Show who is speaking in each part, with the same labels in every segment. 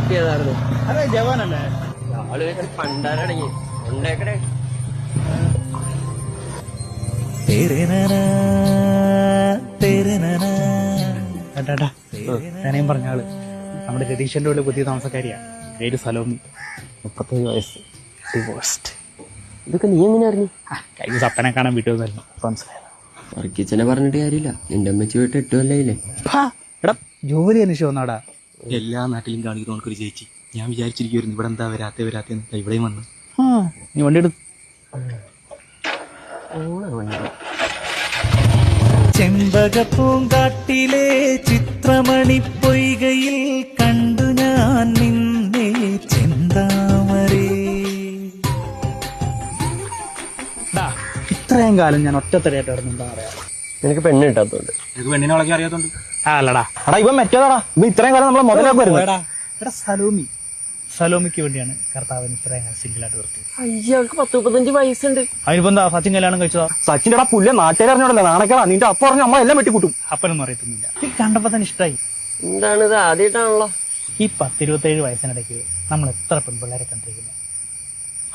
Speaker 1: Shoot ചെയ്തായിരുന്നു
Speaker 2: അതെ ജവാനല്ലേ?
Speaker 1: ആൾ
Speaker 2: ഏട്ടാ ഞാനേം പറഞ്ഞ ആൾ. നമ്മുടെ രതീഷന്റെ ഉള്ളിൽ പുതിയ താമസക്കാരിയാണ് പേര് സലോമി.
Speaker 1: മുപ്പത്തേഴ് വയസ്സ്.
Speaker 2: ഡിവോഴ്സ്ഡ്
Speaker 1: ഇതൊക്കെ നീ എങ്ങനെ അറിഞ്ഞു?
Speaker 2: കഴിഞ്ഞ സപ്പനെ കാണാൻ വീട്ടിൽ വന്നായിരുന്നു. മനസ്സിലായത്
Speaker 1: പറഞ്ഞിട്ട് കാര്യമില്ല. നിന്റെ അമ്മച്ചി പോയിട്ട് എട്ട് കൊല്ലായില്ലേ
Speaker 2: എടാ ജോലി അനുഷ്യം വന്നാടാ.
Speaker 3: എല്ലാ നാട്ടിലും കാണിക്കുന്ന നമുക്കൊരു ചേച്ചി. ഞാൻ വിചാരിച്ചിരിക്കുവായിരുന്നു ഇവിടെ എന്താ വരാത്തെ വരാത്തെ ഇവിടെയും വന്നു.
Speaker 2: ആ നീ വണ്ടി എടുത്ത്.
Speaker 4: ചെമ്പകപ്പൂങ്കാട്ടിലെ ചിത്രമണി പൊയ്കയിൽ കണ്ടു ഞാൻ നിന്നെ ചെന്താമരേ.
Speaker 2: ഇത്രയും കാലം ഞാൻ ഒറ്റത്തരയായിട്ട് അവിടെ എന്താ പറയാ?
Speaker 1: നിനക്ക് പെണ്ണ് കിട്ടാത്തോണ്ട്.
Speaker 3: പെണ്ണിനെ വളക്കി അറിയാത്തോണ്ട്?
Speaker 2: ആ അല്ലടാ.
Speaker 3: എടാ ഇവൻ മറ്റേതാടാ. ഇവ ഇത്രയും കാലം നമ്മളെ മുതലാക്കുമായിരുന്നു
Speaker 2: എടാ എടാ സലോമി. സലോമിക്ക് വേണ്ടിയാണ് കർത്താവിന് ഇത്രയും സിംഗിൾ ആയിട്ട് വർക്ക്
Speaker 1: അയ്യാൾക്ക് പത്ത് മുപ്പത്തഞ്ച് വയസ്സുണ്ട്.
Speaker 2: അതിനിപ്പോ എന്താ സച്ചിൻ കല്യാണം കഴിച്ചതാ?
Speaker 3: സച്ചിന്റെ എടാ പുല്ല് നാട്ടുകാർ അറിഞ്ഞോടല്ലേ നാണക്കേടാ. നിന്റെ അപ്പ പറഞ്ഞ നമ്മളെല്ലാം വെട്ടിക്കൂട്ടും
Speaker 2: അപ്പനൊന്നും അറിയത്തൊന്നുമില്ല. ഈ കണ്ടപ്പോ തന്നെ ഇഷ്ടമായി
Speaker 1: എന്താണ് ഇത് ആദ്യമായിട്ടാണല്ലോ?
Speaker 2: ഈ പത്തിരുപത്തേഴ് വയസ്സിനിടയ്ക്ക് നമ്മൾ എത്ര പെൺപിള്ളേരെ കണ്ടിരിക്കുന്നു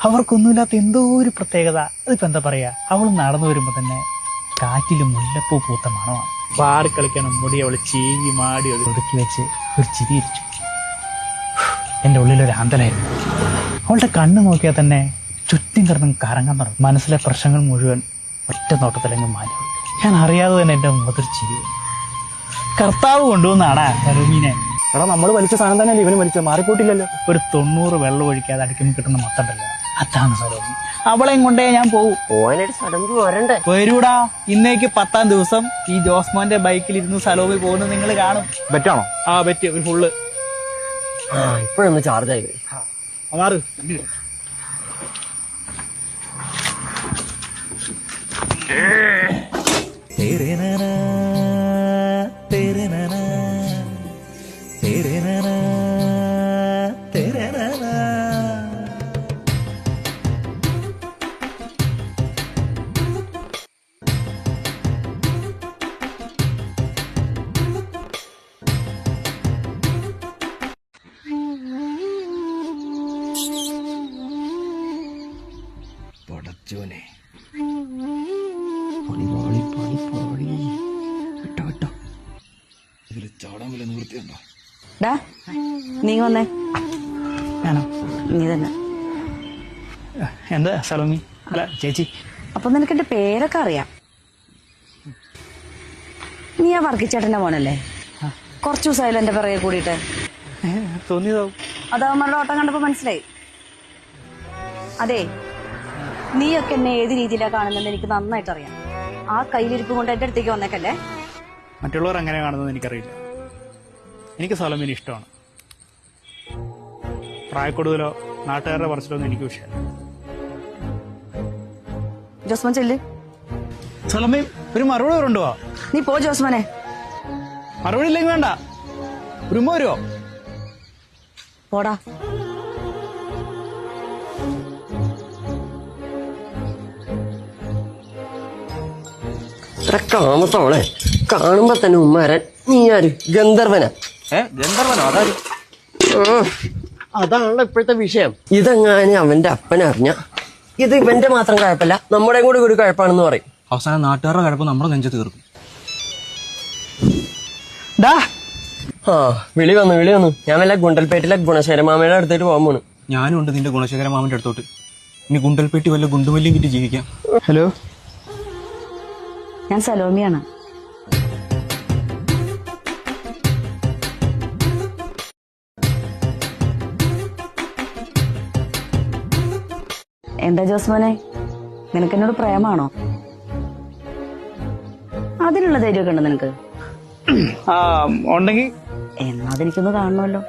Speaker 2: അവർക്കൊന്നുമില്ലാത്ത എന്തോ ഒരു പ്രത്യേകത. അതിപ്പോ എന്താ പറയാ? അവൾ നടന്നു വരുമ്പോ തന്നെ കാറ്റിലും മുല്ലപ്പൂ പൂത്ത മണമാണ്. പാറി കളിക്കണം മുടി അവൾ ചീവി മാടി ഒതുക്കി വെച്ച് ഒരു ചിരിയിരിച്ചു എന്റെ ഉള്ളിലൊരു ആന്തലായിരുന്നു അവളുടെ കണ്ണ് നോക്കിയാൽ തന്നെ ചുറ്റും കിടന്നും കറങ്ങാൻ തുടങ്ങും. മനസ്സിലെ പ്രശ്നങ്ങൾ മുഴുവൻ ഒറ്റ നോട്ടത്തിലെങ്ങും മാറ്റി ഞാൻ അറിയാതെ തന്നെ എന്റെ മുഖത്തിൽ ചിരി. കർത്താവ് കൊണ്ടുവന്നാടാ കരുമീനെ
Speaker 3: എടാ നമ്മൾ വലിച്ച സാധനം തന്നെയല്ലേ ഇവന് വലിച്ചത്? മാറിപ്പോട്ടില്ലല്ലോ.
Speaker 2: ഒരു തൊണ്ണൂറ് വെള്ളം ഒഴിക്കാതെ അടിക്കുമ്പോൾ കിട്ടുന്ന മത്തണ്ടല്ലോ അതാണ് സരോജി അവളെയും കൊണ്ടേ ഞാൻ
Speaker 1: വരണ്ടേ?
Speaker 2: വരൂടാ ഇന്നേക്ക് പത്താം ദിവസം ഈ ജോസ്മോന്റെ ബൈക്കിൽ ഇരുന്ന് സലോമി പോകുന്നത് നിങ്ങൾ കാണും.
Speaker 3: പറ്റാണോ
Speaker 2: ആ പറ്റി ഒരു ഫുള്ള്.
Speaker 1: ഇപ്പോഴൊന്ന് ചാർജ് ആയി.
Speaker 2: മാറ്.
Speaker 3: പടച്ചോനെ
Speaker 1: പണി പാളി പണി പാളി. വിട്ടോ വിട്ടോ.
Speaker 3: ഇതിൽ ചാടാൻ വല്ല നിവൃത്തിയുണ്ടോ
Speaker 5: ഡാ നീ വന്നേ.
Speaker 2: ഞാനോ
Speaker 5: നീ തന്നെ.
Speaker 2: എന്താ സലോമി? അല്ല ചേച്ചി.
Speaker 5: അപ്പൊ നിനക്ക് എന്റെ പേരൊക്കെ അറിയാം. നീ ആ വർക്കിച്ചേട്ടന്റെ മോനല്ലേ? കുറച്ചു ദിവസമായാലും എന്റെ പിറകെ കൂടിയിട്ട്.
Speaker 2: തോന്നിയതാവും.
Speaker 5: അതവന്മാരുടെ ഓട്ടം കണ്ടപ്പോ മനസ്സിലായി. അതെ നീയൊക്കെ എന്നെ ഏത് രീതിയിലാണ് കാണുന്നെന്ന് എനിക്ക് നന്നായിട്ട് അറിയാം ആ കയ്യിലിരിപ്പ് കൊണ്ട് എന്റെ അടുത്തേക്ക് വന്നേക്കല്ലേ?
Speaker 2: മറ്റുള്ളവർ അങ്ങനെ കാണുന്നത് എനിക്കറിയില്ല. എനിക്ക് സലോമിനെ ഇഷ്ടമാണ്. പ്രായക്കൂടുതലോ നാട്ടുകാരുടെ പറച്ചിലൊന്നും എനിക്ക് വിഷയമല്ല
Speaker 5: ജോസ്മൻ ചെല്ല്.
Speaker 2: സലോമി ഒരു മറുപടി കൊണ്ടുപോവാ
Speaker 5: നീ പോ ജോസ്മനെ.
Speaker 2: മറുപടി ഇല്ലെങ്കിൽ വേണ്ട. ഒരു വരുമോ
Speaker 5: പോടാ.
Speaker 1: ഇത്ര കാമത്താണേ കാണുമ്പോ തന്നെ ഉമ്മാരൻ. നീ ആര്? ഗന്ധർവന.
Speaker 3: ഗന്ധർവനോ? അതാര്?
Speaker 1: ആ, അതാണല്ലോ ഇപ്പോഴത്തെ വിഷയം. ഇതെങ്ങാനും അവന്റെ അപ്പൻ അറിഞ്ഞ? ഇത് ഇവന്റെ മാത്രം കുഴപ്പമില്ല നമ്മുടെ കൂടി ഒരു കുഴപ്പമാണെന്ന് പറയും.
Speaker 3: അവസാനം നാട്ടുകാരുടെ കുഴപ്പം നമ്മുടെ നെഞ്ചു തീർക്കും.
Speaker 1: ആ വിളി വന്നു വിളി വന്നു. ഞാൻ വല്ല ഗുണ്ടൽപേട്ടിലെ ഗുണശേരമാമയുടെ അടുത്തേക്ക് പോകാൻ പോണു.
Speaker 3: ഞാനും ഉണ്ട് നിന്റെ ഗുണശേഖര മാമന്റെ അടുത്തോട്ട്. ഇനി ഗുണ്ടൽപേട്ടി വല്ല ഗുണ്ടുമല്ലിയും കിട്ടി ജീവിക്കാം.
Speaker 2: ഹലോ?
Speaker 5: ഞാൻ സലോമിയാണ്. എന്താ ജോസ്മോനെ നിനക്ക് എന്നോട് പ്രേമാണോ? അതിനുള്ള ധൈര്യമൊക്കെ ഉണ്ട് നിനക്ക്?
Speaker 2: ഉണ്ടെങ്കിൽ
Speaker 5: എന്നാ അതെനിക്കൊന്ന് കാണണമല്ലോ.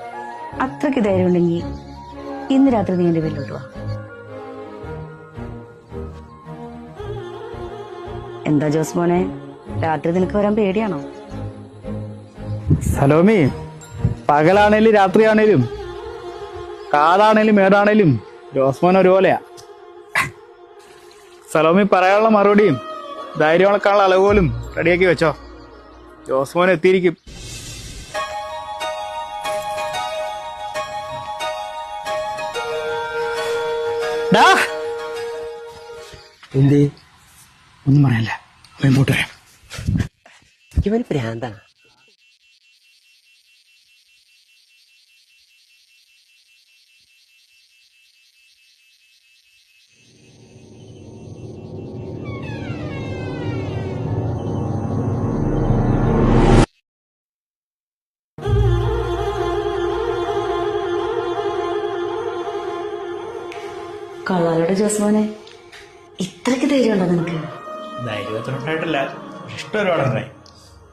Speaker 5: അത്രയ്ക്ക് ധൈര്യം ഉണ്ടെങ്കിൽ ഇന്ന് രാത്രി നീ എന്റെ വീട്ടിലോട്ട് വാ. എന്താ ജോസ് മോനെ? രാത്രി നിനക്ക് വരാൻ പേടിയാണോ?
Speaker 2: സലോമി പകലാണേലും രാത്രിയാണേലും കാടാണേലും മേടാണേലും ജോസ്മോൻ ഒരുപോലെയാ. സലോമി പറയാനുള്ള മറുപടിയും ധൈര്യം അളവ് പോലും റെഡിയാക്കി വെച്ചോ. ജോസ്മോൻ എത്തിയിരിക്കും.
Speaker 1: എന്തേ?
Speaker 2: ഒന്നും പറയാനില്ല പോട്ട് വരാം.
Speaker 1: ഇവന് പ്രാന്താണ്
Speaker 5: കള്ളാലയുടെ ജോസ്മോനെ ഇത്രയ്ക്ക് ധൈര്യമുണ്ടോ നിനക്ക്?
Speaker 2: ധൈര്യത്തിലുണ്ടായിട്ടില്ല ഇഷ്ടം ഒരുപാടുണ്ടായി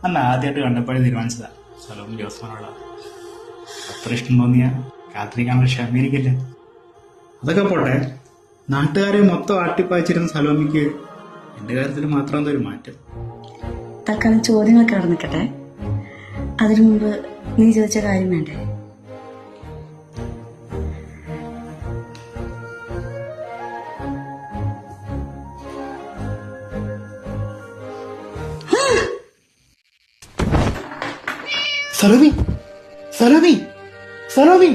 Speaker 2: അന്ന് ആദ്യമായിട്ട് കണ്ടപ്പോഴേ തീരുമാനിച്ചതാ സ്ഥലവും ജോസ്മാനുള്ള അത്ര ഇഷ്ടം തോന്നിയ കാത്തിരിക്കാൻ ക്ഷമീരിക്കില്ല
Speaker 6: അതൊക്കെ പോട്ടെ നാട്ടുകാരെ മൊത്തം ആട്ടിപ്പായിച്ചിരുന്ന സലോമിക്ക് എന്റെ കാര്യത്തിൽ മാത്രം എന്തൊരു മാറ്റം?
Speaker 5: തൽക്കാലം ചോദ്യങ്ങളൊക്കെ നടന്നിക്കട്ടെ അതിനു മുമ്പ് നീ ചോദിച്ച കാര്യം വേണ്ടേ?
Speaker 6: സലോമി സലോമി സലോമി